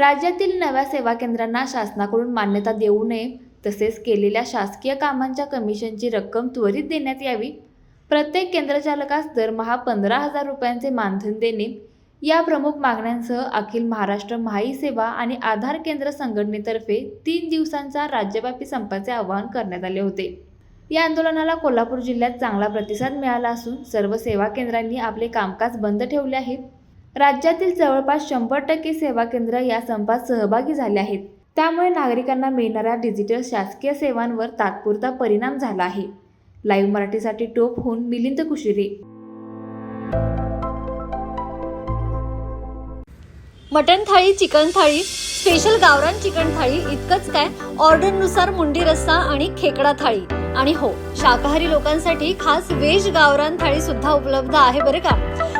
राज्यातील नव्या सेवा केंद्रांना शासनाकडून मान्यता देऊ नये तसेच केलेल्या शासकीय कामांच्या कमिशनची रक्कम त्वरित देण्यात यावी. प्रत्येक केंद्रचालकास दरमहा पंधरा हजार रुपयांचे मानधन देणे. या प्रमुख मागण्यांसह अखिल महाराष्ट्र महाई सेवा आणि आधार केंद्र संघटनेतर्फे तीन दिवसांचा राज्यव्यापी संपाचे आवाहन करण्यात आले होते. या आंदोलनाला कोल्हापूर जिल्ह्यात चांगला प्रतिसाद मिळाला असून सर्व सेवा केंद्रांनी आपले कामकाज बंद ठेवले आहे. राज्यातील जवळपास शंभर टक्के सेवा केंद्र या संपात सहभागी झाले आहेत. त्यामुळे नागरिकांना मिळणाऱ्या डिजिटल शासकीय सेवांवर तात्पुरता परिणाम झाला आहे. लाईव्ह मराठीसाठी टोप होऊन Milind Kushire. Mutton thali chicken thali special गावरान चिकन थाळी इतकंच काय? ऑर्डरनुसार मुंडी रस्सा आणि खेकडा थाळी. आणि हो शाकाहारी लोकांसाठी खास वेज गावरान थाळी सुद्धा उपलब्ध आहे बरं का?